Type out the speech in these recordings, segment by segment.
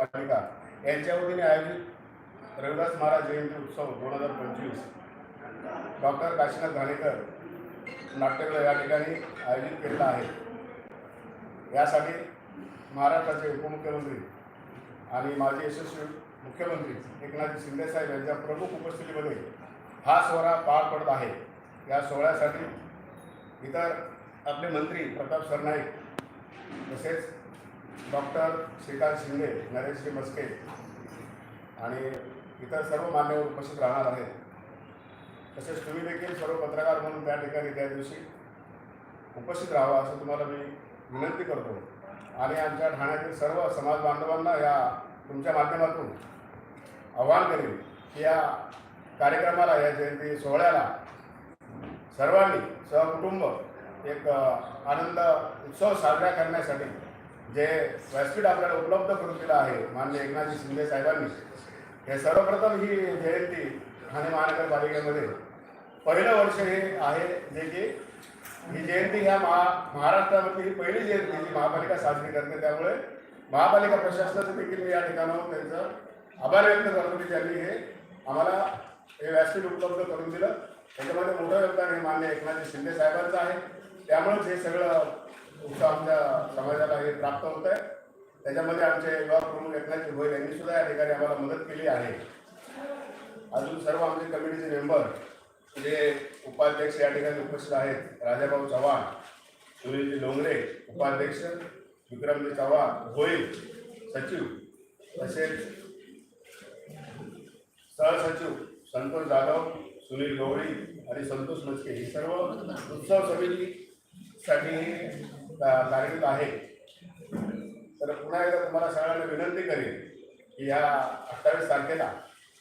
महानगरपालिका यांच्या वतीने आयोजित रविदास महाराज जयंती उत्सव दोन हजार पंचवीस. डॉक्टर काशीनाथ घाणेकर नाट्यगृह या ठिकाणी आयोजित केलेला आहे. यासाठी महाराष्ट्राचे उपमुख्यमंत्री आणि माजी यशस्वी मुख्यमंत्री एकनाथ शिंदेसाहेब यांच्या प्रमुख उपस्थितीमध्ये हा सोहळा पार पडत आहे. या सोहळ्यासाठी इतर आपले मंत्री प्रताप सरनाईक तसेच डॉक्टर श्रीकांत शिंदे नरेशजी मस्के आणि इतर सर्व मान्यवर उपस्थित राहणार आहेत. तसेच तुम्ही देखील सर्व पत्रकार म्हणून त्या ठिकाणी त्या दिवशी उपस्थित राहावं असं तुम्हाला मी विनंती करतो. आणि आमच्या ठाण्यातील सर्व समाज बांधवांना या तुमच्या माध्यमातून आव्हान करेन की या कार्यक्रमाला या जयंती सोहळ्याला सर्वांनी सहकुटुंब एक आनंद उत्सव साजरा करण्यासाठी जे व्यासपीठ आपल्याला उपलब्ध करून दिलं आहे माननीय एकनाथजी शिंदे साहेबांनी हे सर्वप्रथम ही जयंती ठाणे महानगरपालिकेमध्ये पहिलं वर्ष हे आहे जे की ही जयंती ह्या महा महाराष्ट्रामधली ही पहिली जयंती जी महापालिका साजरी करते. त्यामुळे महापालिका प्रशासनाचं देखील मी या ठिकाणावर त्यांचं आभार व्यक्त करतो की त्यांनी हे आम्हाला हे व्यासपीठ उपलब्ध करून दिलं. त्याच्यामध्ये मोठं योगदान हे मान्य एकनाथजी शिंदे साहेबांचं आहे. त्यामुळेच हे सगळं उत्सव आमच्या समाजाला हे प्राप्त होत आहे. त्याच्यामध्ये आमचे युवा प्रमुख एकनाथजी भोईर यांनी सुद्धा या ठिकाणी आम्हाला मदत केली आहे. अजून सर्व आमचे कमिटीचे मेंबर जे उपाध्यक्ष या ठिकाणी उपस्थित आहेत राजाभाऊ चव्हाण सुनीलजी डोंगरे उपाध्यक्ष विक्रमजी चव्हाण भोईर सचिव तसेच सहसचिव संतोष जाधव सुनील गवळी आणि संतोष मस्के ही सर्व उत्सव समितीसाठी कार्यरत आहे. तर पुन्हा एकदा तुम्हाला सगळ्यांना विनंती करेन की या अठ्ठावीस तारखेला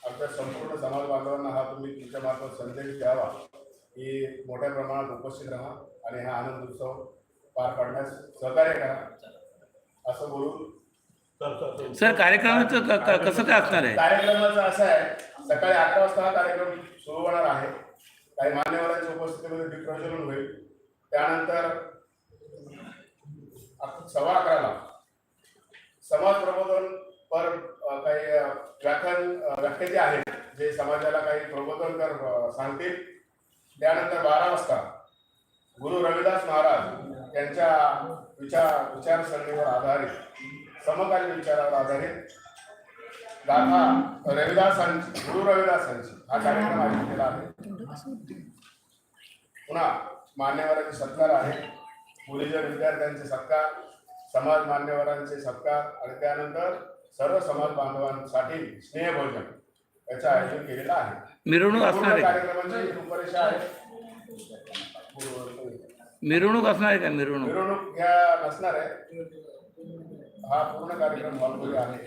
आमच्या संपूर्ण समाज बांधवांना हा तुम्ही तुमच्या मार्फत संदेश द्यावा की मोठ्या प्रमाणात उपस्थित राहा आणि हा आनंद उत्सव पार पाडण्यास सहकार्य करा. असं बोलून सर कार्यक्रमाचं कसं काय असणार आहे? कार्यक्रमाचं असं आहे सकाळी अकरा वाजता हा कार्यक्रम सुरू होणार आहे. काही मान्यवरांच्या उपस्थितीमध्ये दीपप्रज्वलन होईल. त्यानंतर अक- सव्वा अकराला समाज प्रबोधन पर काही व्याख्यान अ, व्याख्याते आहेत जे समाजाला काही प्रबोधन कर सांगतील त्यानंतर बारा वाजता गुरु रविदास महाराज यांच्या विचार विचारसरणीवर आधारित समकालीन विचारावर आधारित गाथा रविदासांची गुरु रविदासांची हा कार्यक्रम आयोजित केला आहे. पुन्हा मान्यवरांचे सत्कार आहे. मुलीजन विद्यार्थ्यांचे सत्कार समाज मान्यवरांचे सत्कार आणि त्यानंतर सर्व समाज बांधवांसाठी स्नेहभोजन याचं आयोजन केलेलं आहे. मिरवणूक असणार कार्यक्रमाची रूपरेषा आहे. मिरवणूक असणार आहे का? मिरवणूक. मिरवणूक ह्या नसणार आहे. हा पूर्ण कार्यक्रम हॉलमध्ये आहे.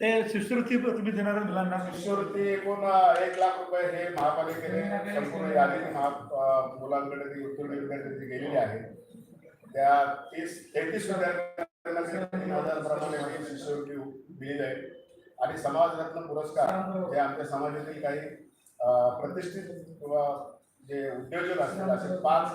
ते शिष्यवृत्ती तुम्ही देणार मुलांना? शिष्यवृत्ती एकूण एक लाख रुपये हे महापालिकेने संपूर्ण यादीने महा मुलांकडे ती उत्तीर्ण विद्यार्थ्यांची गेलेली आहे. त्या तीस तेहतीस प्रमाणे ही शिष्यवृत्ती दिली जाईल आणि समाजरत्न पुरस्कार जे आमच्या समाजातील काही प्रतिष्ठित किंवा जे उद्योजक असतील असे पाच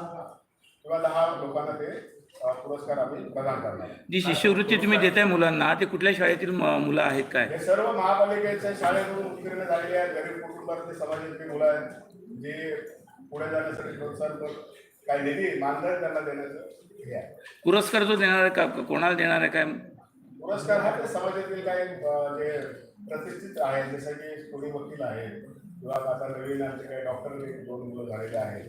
किंवा दहा लोकांना ते पुरस्कार आम्ही प्रदान करणार. आहे. जी शिष्यवृत्ती तुम्ही देताय मुलांना ते कुठल्या शाळेतील मुलं आहेत काय? हे सर्व महापालिकेच्या शाळेतून उत्तीर्ण झालेले आहेत. गरीब कुटुंबातले समाजातली मुलं आहेत. जे पुढे जाण्यासाठी प्रोत्साहन काही निधी मानधन त्यांना देण्याचं? हे आहे पुरस्कार जो देणार आहे का? कोणाला देणार आहे? काय? पुरस्कार हा ते समाजातील काही अं, जे प्रतिष्ठित आहेत जसं की कोणी वकील आहेत किंवा आता नवीन आमचे काही डॉक्टर दोन मुलं झालेले आहेत.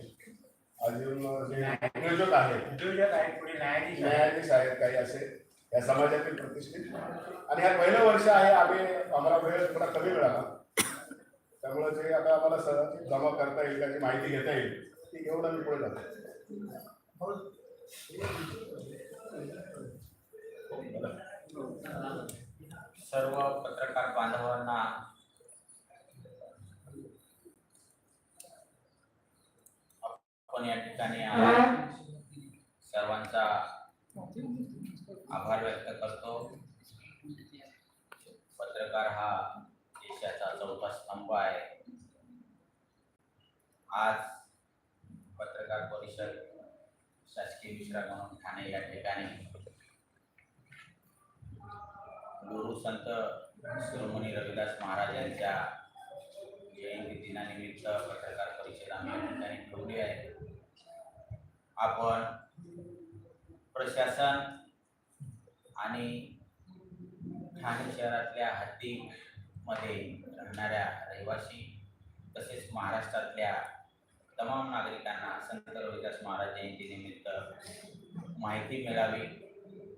अजून जे उद्योजक आहेत. उद्योजक आहेत पुढे न्यायाधीश आहेत. न्यायाधीश आहेत काही असे या समाजातील प्रतिष्ठित. आणि हा पहिलं वर्ष आहे आम्ही आम्हाला वेळ थोडा कमी मिळाला. त्यामुळे जे आता आम्हाला सहज जमा करता येईल त्याची माहिती घेता येईल ती घेऊन आम्ही पुढे जातो. सर्व पत्रकार बांधवांना आपण या ठिकाणी आला. सर्वांचा आभार व्यक्त करतो पत्रकार हा देशाचा चौथा स्तंभ आहे आज पत्रकार परिषद शासकीय विश्राम म्हणून ठाणे या ठिकाणी. गुरु संत शिरोमणी रविदास महाराज यांच्या जयंती दिनानिमित्त पत्रकार परिषद आम्ही या ठिकाणी ठेवली आहे. आपण प्रशासन आणि ठाणे शहरातल्या हद्दीमध्ये राहणाऱ्या रहिवासी तसेच महाराष्ट्रातल्या तमाम नागरिकांना संत रविदास महाराज जयंतीनिमित्त माहिती मिळावी.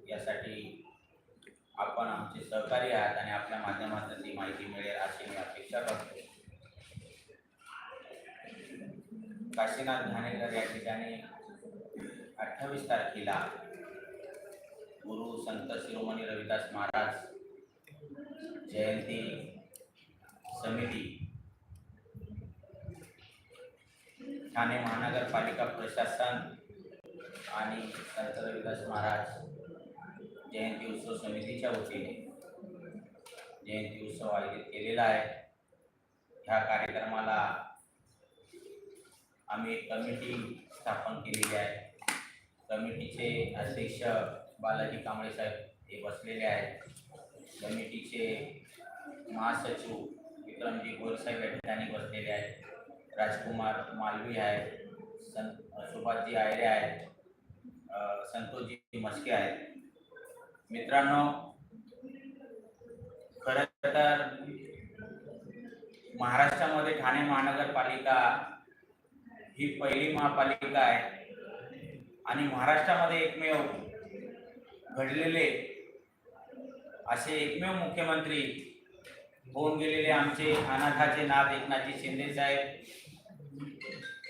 यासाठी आपण आमचे सहकारी आहात आणि आपल्या माध्यमातून ती माहिती मिळेल अशी मी अपेक्षा करतो. काशीनाथ घाणेकर या ठिकाणी अठ्ठावीस तारखेला गुरु संत शिरोमणी रविदास महाराज जयंती समिती ठाणे महानगरपालिका प्रशासन आणि संत रविदास महाराज जयंती उत्सव समितीच्या वतीने जयंती उत्सव आयोजित केलेला आहे. ह्या कार्यक्रमाला आम्ही कमिटी स्थापन केलेली आहे. कमिटीचे अध्यक्ष बालाजी कांबळे साहेब हे बसलेले आहेत. कमिटीचे महासचिव विक्रमजी गोरसाहेब या ठिकाणी बसलेले आहेत. राजकुमार मालवी आहेत सं सुभाषजी आयरे आहेत संतोषजी मस्के आहेत. मित्रांनो खरं तर महाराष्ट्रामध्ये ठाणे महानगरपालिका ही पहिली महापालिका आहे आणि महाराष्ट्रामध्ये एकमेव घडलेले असे एकमेव मुख्यमंत्री होऊन गेलेले आमचे अनाथाचे नाथ एकनाथजी शिंदे साहेब.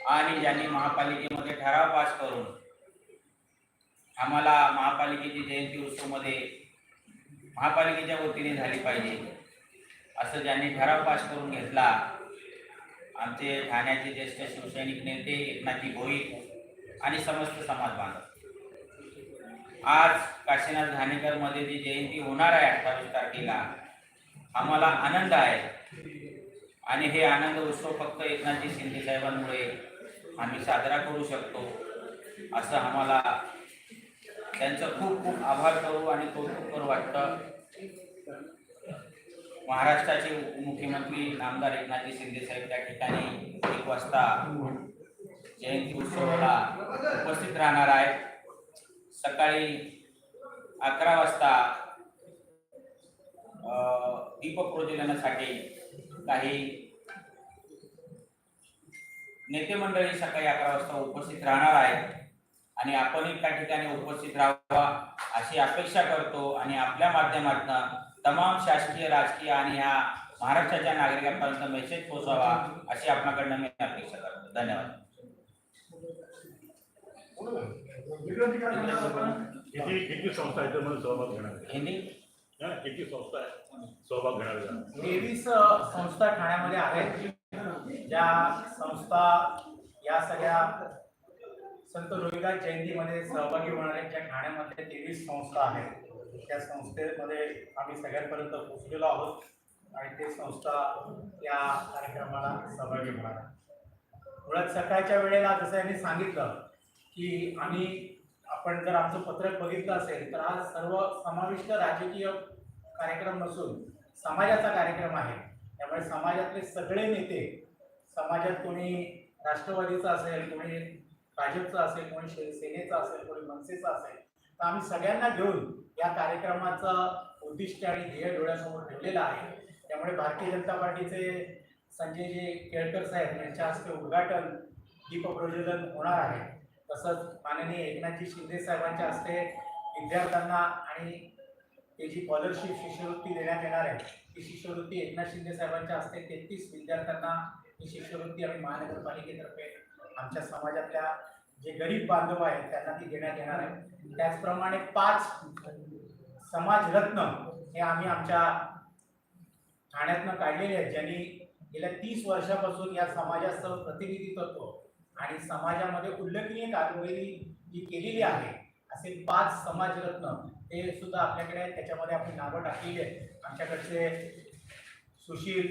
आणि ज्यांनी महापालिकेमध्ये ठराव पास करून आम्हाला महापालिकेची जयंती उत्सवमध्ये महापालिकेच्या वतीने झाली पाहिजे असं ज्यांनी ठराव पास करून घेतला आमचे ठाण्याचे ज्येष्ठ शिवसैनिक नेते एकनाथजी भोईर आणि समस्त समाज बांधव. आज काशीनाथ घाणेकरमध्ये जी जयंती होणार आहे अठ्ठावीस तारखेला आम्हाला आनंद आहे. आणि हे आनंद उत्सव फक्त एकनाथजी शिंदे साहेबांमुळे आम्ही साजरा करू शकतो. असं आम्हाला त्यांचं खूप खूप आभार करू आणि कौतुक करू वाटतं. महाराष्ट्राचे उपमुख्यमंत्री नामदार एकनाथजी शिंदे साहेब त्या ठिकाणी एक वाजता जयंती उत्सवाला उपस्थित राहणार आहेत. सकाळी अकरा वाजता दीपक प्रज्वलनासाठी काही नेते मंडळी सकाळी अकरा वाजता उपस्थित राहणार आहेत. आणि आपणही त्या ठिकाणी उपस्थित राहावा अशी अपेक्षा करतो आणि आपल्या माध्यमातून तमाम शासकीय राजकीय आणि ह्या महाराष्ट्राच्या नागरिकांपर्यंत मेसेज पोहोचावा अशी आपल्याकडनं मी अपेक्षा करतो. धन्यवाद? हिंदी? हा, संस्था आहे. सहभाग तेवीस संस्था ठाण्यामध्ये आहेत. ज्या संस्था या सगळ्या संत रोहिदास जयंतीमध्ये सहभागी होणाऱ्या ज्या ठाण्यामध्ये तेवीस संस्था आहेत. त्या संस्थेमध्ये आम्ही सगळ्यांपर्यंत पोहोचलेलो आहोत आणि ते संस्था या कार्यक्रमाला सहभागी होणार मुळात सकाळच्या वेळेला जसं यांनी सांगितलं की आम्ही आपण जर आमचं पत्रक बघितलं असेल तर हा सर्व समाविष्ट राजकीय कार्यक्रम नसून समाजाचा कार्यक्रम आहे. त्यामुळे समाजातले सगळे नेते समाजात कोणी राष्ट्रवादीचा असेल कोणी भाजपचा असेल कोणी शिवसेनेचा असेल कोणी मनसेचा असेल तर आम्ही सगळ्यांना घेऊन या कार्यक्रमाचं उद्दिष्ट आणि ध्येय डोळ्यासमोर ठेवलेलं आहे. त्यामुळे भारतीय जनता पार्टीचे संजयजी केळकर साहेब यांच्या हस्ते उद्घाटन दीपप्रज्वलन होणार आहे. तसंच माननीय एकनाथजी शिंदे साहेबांच्या हस्ते विद्यार्थ्यांना आणि त्याची स्कॉलरशिप शिष्यवृत्ती देण्यात येणार आहे. ती शिष्यवृत्ती एकनाथ शिंदे साहेबांच्या हस्ते तेहतीस विद्यार्थ्यांना ही शिष्यवृत्ती आम्ही महानगरपालिकेतर्फे आमच्या समाजातल्या जे गरीब बांधव आहेत त्यांना ती देण्यात येणार आहे. त्याचप्रमाणे पाच समाजरत्न हे आम्ही आमच्या ठाण्यातनं काढलेले आहेत ज्यांनी गेल्या तीस वर्षापासून या समाजाचं प्रतिनिधित्व आणि समाजामध्ये उल्लेखनीय कामगिरी जी केलेली आहे असे पाच समाजरत्न ते सुद्धा आपल्याकडे त्याच्यामध्ये आपण नावं टाकलेली आहेत. आमच्याकडचे सुशील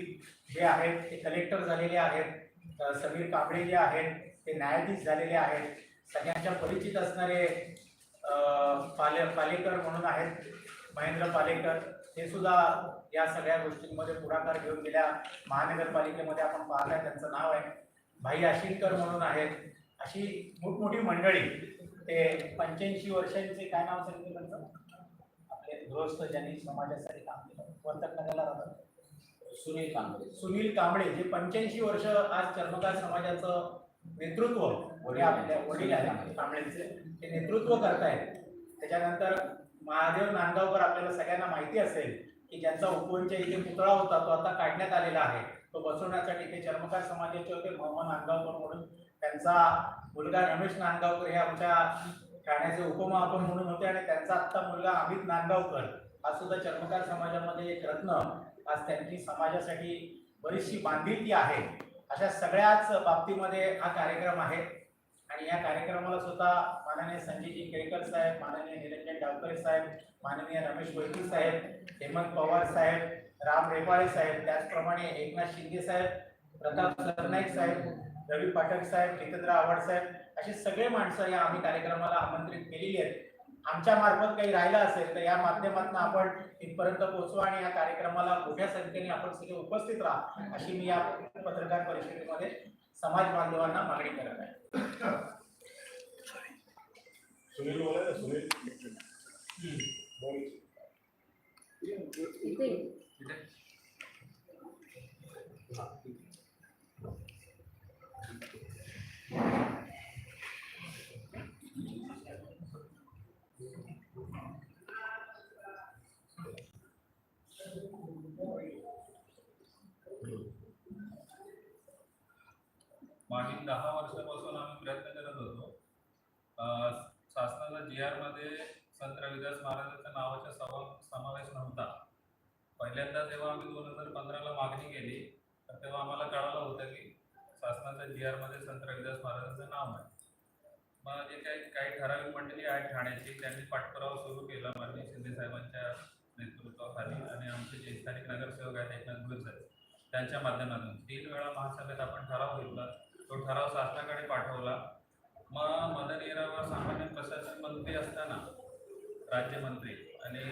जे आहेत ते कलेक्टर झालेले आहेत. समीर कांबळे जे आहेत ते न्यायाधीश झालेले आहेत. सगळ्यांच्या परिचित असणारे पाले पालेकर म्हणून आहेत महेंद्र पालेकर. ते सुद्धा या सगळ्या गोष्टींमध्ये पुढाकार घेऊन गेल्या. महानगरपालिकेमध्ये आपण पाहताय त्यांचं नाव आहे. भाई आशिलकर म्हणून आहेत. अशी मोठमोठी मंडळी ते पंच्याऐंशी वर्षांचे काय नाव सांगितलं त्यांचं आपले गृहस्थ ज्यांनी समाजासाठी काम केलं. वर्तक नगरला राहतात. सुनील कांबळे. सुनील कांबळे जे पंच्याऐंशी वर्ष आज चर्मकार समाजाचं नेतृत्व हे आपल्या वडील आहेत. कांबळेंचे ते नेतृत्व करतायत. त्याच्यानंतर महादेव नांदगावकर आपल्याला सगळ्यांना माहिती असेल की ज्यांचा उपवनच्या इथे पुतळा होता तो आता काढण्यात आलेला आहे. तो बसवण्यासाठी ते चर्मकार समाजाचे होते मोहम्मद नांदगावकर म्हणून. त्यांचा मुलगा रमेश नांदगावकर हे आमच्या ठाण्याचे उपमहापौर म्हणून होते आणि त्यांचा आत्ता मुलगा अमित नांदगावकर. हा सुद्धा चर्मकार समाजामध्ये एक रत्न. आज त्यांची समाजासाठी बरीचशी बांधिलकी आहे. अशा सगळ्याच बाबतीमध्ये हा कार्यक्रम आहे. आणि या कार्यक्रमाला सुद्धा माननीय संजयजी केळकर साहेब माननीय निरंजन डावकरे साहेब माननीय रमेश बैठू साहेब हेमंत पवार साहेब राम रेपाळे साहेब त्याचप्रमाणे एकनाथ शिंदे साहेब प्रताप सरनाईक साहेब रवी पाठक साहेब जितेंद्र आव्हाड साहेब असे सगळे माणसं या आम्ही कार्यक्रमाला आमंत्रित केलेली आहेत. आमच्या मार्फत काही राहिलं असेल तर या माध्यमातून आपण इथपर्यंत पोहोचवा आणि या कार्यक्रमाला मोठ्या संख्येने आपण सगळे उपस्थित राहा अशी मी या पत्रकार परिषदेमध्ये समाज बांधवांना मागणी करत आहे. सुनील सुनील. Thank you. पहिल्यांदा जेव्हा आम्ही दोन हजार पंधराला मागणी केली तर तेव्हा आम्हाला कळालं होतं की शासनाच्या जी आरमध्ये संत रविदास महाराजांचं नाव आहे मग जे काही काही ठराविक मंडळी आहेत ठाण्याची त्यांनी पाठपुरावा सुरू केला माननीय शिंदे साहेबांच्या नेतृत्वाखाली आणि आमचे जे स्थानिक नगरसेवक आहेत एकनाथ गुरु साहेब त्यांच्या माध्यमातून. तीन वेळा महासभेत आपण ठराव घेतला. तो ठराव शासनाकडे पाठवला. मग मदन येरावर सामान्य प्रशासन मंत्री असताना राज्यमंत्री आणि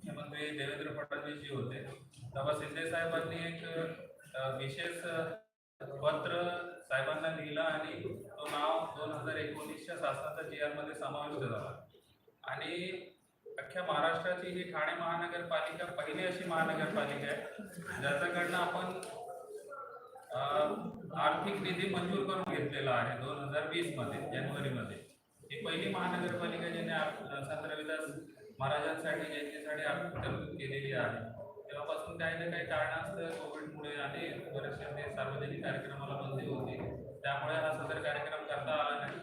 मुख्यमंत्री देवेंद्र फडणवीस जी होते तेव्हा शिंदे साहेबांनी एक विशेष पत्र साहेबांना लिहिला आणि तो नाव दोन हजार एकोणीसच्या शासनाचा जी मध्ये समाविष्ट झाला. आणि अख्ख्या महाराष्ट्राची ही ठाणे महानगरपालिका पहिली अशी महानगरपालिका आहे ज्याच्याकडनं आपण आर्थिक निधी मंजूर करून घेतलेला आहे दोन हजार वीसमध्ये जानेवारीमध्ये. ही पहिली महानगरपालिका ज्याने संत रविदास महाराजांसाठी जयंतीसाठी आर्थिक तरतूद केलेली आहे. तेव्हापासून काही ना काही कारणास्तव कोविडमुळे आणि बरेचसे सार्वजनिक कार्यक्रमाला बंदी होती. त्यामुळे हा सदर कार्यक्रम करता आला नाही.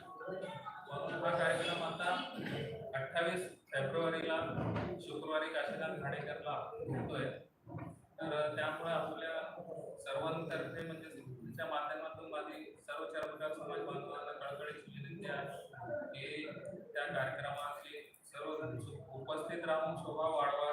म्हणून हा कार्यक्रम आता अठ्ठावीस फेब्रुवारीला शुक्रवारी काशीनाथ घाणेकरला होतोय. तर त्यामुळे आपल्या सर्वांतर्फे म्हणजे तुमच्या माध्यमातून माझी सर्व चर्मकार समाज बांधवांना कळकळीची विनंती आहे की त्या कार्यक्रमात उपस्थित राहून शोभा वाढवावी